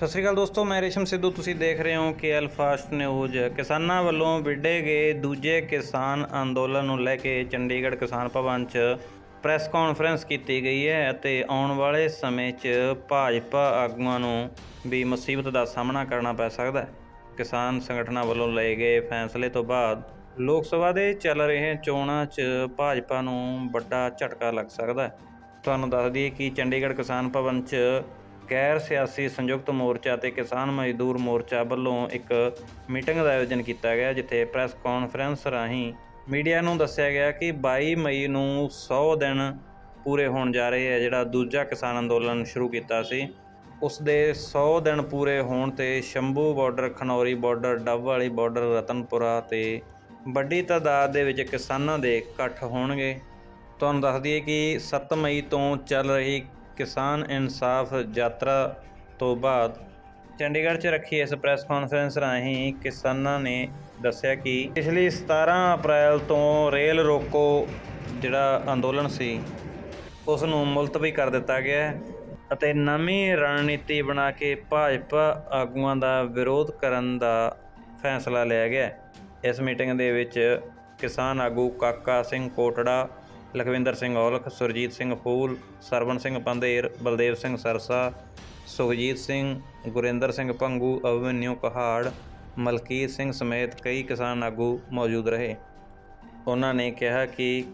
ਸਤਿ ਸ਼੍ਰੀ ਅਕਾਲ ਦੋਸਤੋ, ਮੈਂ ਰੇਸ਼ਮ ਸਿੱਧੂ। ਤੁਸੀਂ ਦੇਖ ਰਹੇ ਹੋ ਕੇਐਲ ਫਾਸਟ ਨਿਊਜ਼। ਕਿਸਾਨਾਂ ਵੱਲੋਂ ਵਿੱਢੇ ਗਏ ਦੂਜੇ ਕਿਸਾਨ ਅੰਦੋਲਨ ਨੂੰ ਲੈ ਕੇ ਚੰਡੀਗੜ੍ਹ ਕਿਸਾਨ ਭਵਨ 'ਚ ਪ੍ਰੈਸ ਕਾਨਫਰੰਸ ਕੀਤੀ ਗਈ ਹੈ ਅਤੇ ਆਉਣ ਵਾਲੇ ਸਮੇਂ 'ਚ ਭਾਜਪਾ ਆਗੂਆਂ ਨੂੰ ਵੀ ਮੁਸੀਬਤ ਦਾ ਸਾਹਮਣਾ ਕਰਨਾ ਪੈ ਸਕਦਾ ਹੈ। ਕਿਸਾਨ ਸੰਗਠਨਾਂ ਵੱਲੋਂ ਲਏ ਗਏ ਫੈਸਲੇ ਤੋਂ ਬਾਅਦ ਲੋਕ ਸਭਾ ਦੇ ਚੱਲ ਰਹੇ ਚੋਣਾਂ 'ਚ ਭਾਜਪਾ ਨੂੰ ਵੱਡਾ ਝਟਕਾ ਲੱਗ ਸਕਦਾ ਹੈ। ਤੁਹਾਨੂੰ ਦੱਸ ਦਈਏ ਕਿ ਚੰਡੀਗੜ੍ਹ ਕਿਸਾਨ ਭਵਨ 'ਚ ਗੈਰ ਸਿਆਸੀ ਸੰਯੁਕਤ ਮੋਰਚਾ ਤੇ ਕਿਸਾਨ ਮਜ਼ਦੂਰ ਮੋਰਚਾ ਵੱਲੋਂ ਇੱਕ ਮੀਟਿੰਗ ਦਾ ਆਯੋਜਨ ਕੀਤਾ ਗਿਆ, ਜਿੱਥੇ ਪ੍ਰੈਸ ਕਾਨਫਰੰਸ ਰਾਹੀਂ ਮੀਡੀਆ ਨੂੰ ਦੱਸਿਆ ਗਿਆ ਕਿ 22 ਮਈ ਨੂੰ 100 ਦਿਨ ਪੂਰੇ ਹੋਣ ਜਾ ਰਹੇ ਹੈ, ਜਿਹੜਾ ਦੂਜਾ ਕਿਸਾਨ ਅੰਦੋਲਨ ਸ਼ੁਰੂ ਕੀਤਾ ਸੀ। ਉਸ ਦੇ 100 ਦਿਨ ਪੂਰੇ ਹੋਣ ਤੇ ਸ਼ੰਭੂ ਬਾਰਡਰ, ਖਨੌਰੀ ਬਾਰਡਰ, ਡੱਬ ਵਾਲੀ ਬਾਰਡਰ, ਰਤਨਪੁਰਾ ਤੇ ਵੱਡੀ ਤਾਦਾਦ ਦੇ ਵਿੱਚ ਕਿਸਾਨਾਂ ਦੇ ਇਕੱਠ ਹੋਣਗੇ। ਤੁਹਾਨੂੰ ਦੱਸ ਦਈਏ ਕਿ 7 ਮਈ ਤੋਂ ਚੱਲ ਰਹੀ ਕਿਸਾਨ ਇਨਸਾਫ ਯਾਤਰਾ ਤੋਂ ਬਾਅਦ ਚੰਡੀਗੜ੍ਹ 'ਚ ਰੱਖੀ ਇਸ ਪ੍ਰੈਸ ਕਾਨਫਰੰਸ ਰਾਹੀਂ ਕਿਸਾਨਾਂ ਨੇ ਦੱਸਿਆ ਕਿ ਪਿਛਲੀ 17 ਅਪ੍ਰੈਲ ਤੋਂ ਰੇਲ ਰੋਕੋ ਜਿਹੜਾ ਅੰਦੋਲਨ ਸੀ, ਉਸ ਨੂੰ ਮੁਲਤਵੀ ਕਰ ਦਿੱਤਾ ਗਿਆ ਹੈ ਅਤੇ ਨਵੀਂ ਰਣਨੀਤੀ ਬਣਾ ਕੇ ਭਾਜਪਾ ਆਗੂਆਂ ਦਾ ਵਿਰੋਧ ਕਰਨ ਦਾ ਫੈਸਲਾ ਲਿਆ ਗਿਆ ਇਸ ਮੀਟਿੰਗ ਦੇ ਵਿੱਚ ਕਿਸਾਨ ਆਗੂ ਕਾਕਾ ਸਿੰਘ ਕੋਟੜਾ ਲਖਵਿੰਦਰ ਸਿੰਘ ਔਲਖ, ਸੁਰਜੀਤ ਸਿੰਘ ਫੂਲ, ਸਰਵਣ ਸਿੰਘ ਪੰਦੇਰ ਬਲਦੇਵ ਸਿੰਘ ਸਰਸਾ, ਸੁਖਜੀਤ ਸਿੰਘ, ਗੁਰਿੰਦਰ ਸਿੰਘ ਪੰਗੂ ਅਭਿਮਨਿਊ ਕਹਾੜ ਮਲਕੀਤ ਸਿੰਘ ਸਮੇਤ ਕਈ ਕਿਸਾਨ ਆਗੂ ਮੌਜੂਦ ਰਹੇ। ਉਹਨਾਂ ਨੇ ਕਿਹਾ ਕਿ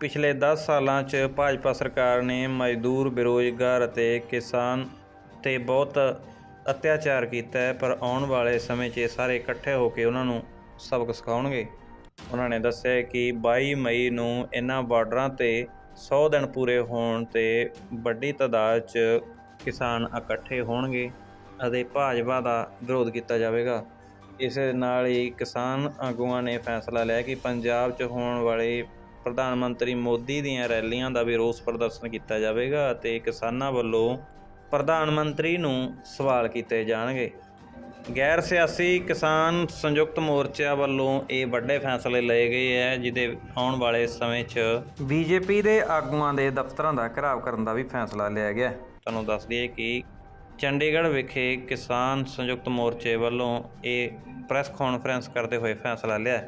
ਪਿਛਲੇ 10 ਸਾਲਾਂ 'ਚ ਭਾਜਪਾ ਸਰਕਾਰ ਨੇ ਮਜ਼ਦੂਰ, ਬੇਰੁਜ਼ਗਾਰ ਅਤੇ ਕਿਸਾਨ ਤੇ ਬਹੁਤ ਅਤਿਆਚਾਰ ਕੀਤਾ ਹੈ, ਪਰ ਆਉਣ ਵਾਲੇ ਸਮੇਂ 'ਚ ਇਹ ਸਾਰੇ ਇਕੱਠੇ ਹੋ ਕੇ ਉਹਨਾਂ ਨੂੰ ਸਬਕ ਸਿਖਾਉਣਗੇ। ਉਹਨਾਂ ਨੇ ਦੱਸਿਆ ਕਿ 22 ਮਈ ਨੂੰ ਇਹਨਾਂ ਬਾਰਡਰਾਂ ਤੇ 100 ਦਿਨ ਪੂਰੇ ਹੋਣ ਤੇ ਵੱਡੀ ਤਾਦਾਦ 'ਚ ਕਿਸਾਨ ਇਕੱਠੇ ਹੋਣਗੇ ਅਤੇ ਭਾਜਪਾ ਦਾ ਵਿਰੋਧ ਕੀਤਾ ਜਾਵੇਗਾ। ਇਸ ਨਾਲ ਹੀ ਕਿਸਾਨ ਆਗੂਆਂ ਨੇ ਫੈਸਲਾ ਲਿਆ ਕਿ ਪੰਜਾਬ 'ਚ ਹੋਣ ਵਾਲੇ ਪ੍ਰਧਾਨ ਮੰਤਰੀ ਮੋਦੀ ਦੀਆਂ ਰੈਲੀਆਂ ਦਾ ਵੀ ਰੋਸ ਪ੍ਰਦਰਸ਼ਨ ਕੀਤਾ ਜਾਵੇਗਾ ਅਤੇ ਕਿਸਾਨਾਂ ਵੱਲੋਂ ਪ੍ਰਧਾਨ ਮੰਤਰੀ ਨੂੰ ਸਵਾਲ ਕੀਤੇ ਜਾਣਗੇ। ਗੈਰ ਸਿਆਸੀ ਕਿਸਾਨ ਸੰਯੁਕਤ ਮੋਰਚਾ ਵੱਲੋਂ ਇਹ ਵੱਡੇ ਫੈਸਲੇ ਲਏ ਗਏ ਹੈ ਜਿਹਦੇ ਆਉਣ ਵਾਲੇ ਸਮੇਂ 'ਚ ਬੀਜੇਪੀ ਦੇ ਆਗੂਆਂ ਦੇ ਦਫ਼ਤਰਾਂ ਦਾ ਘਿਰਾਵ ਕਰਨ ਦਾ ਵੀ ਫੈਸਲਾ ਲਿਆ ਗਿਆ। ਤੁਹਾਨੂੰ ਦੱਸ ਦਈਏ ਕਿ ਚੰਡੀਗੜ੍ਹ ਵਿਖੇ ਕਿਸਾਨ ਸੰਯੁਕਤ ਮੋਰਚੇ ਵੱਲੋਂ ਇਹ ਪ੍ਰੈਸ ਕਾਨਫਰੰਸ ਕਰਦੇ ਹੋਏ ਫੈਸਲਾ ਲਿਆ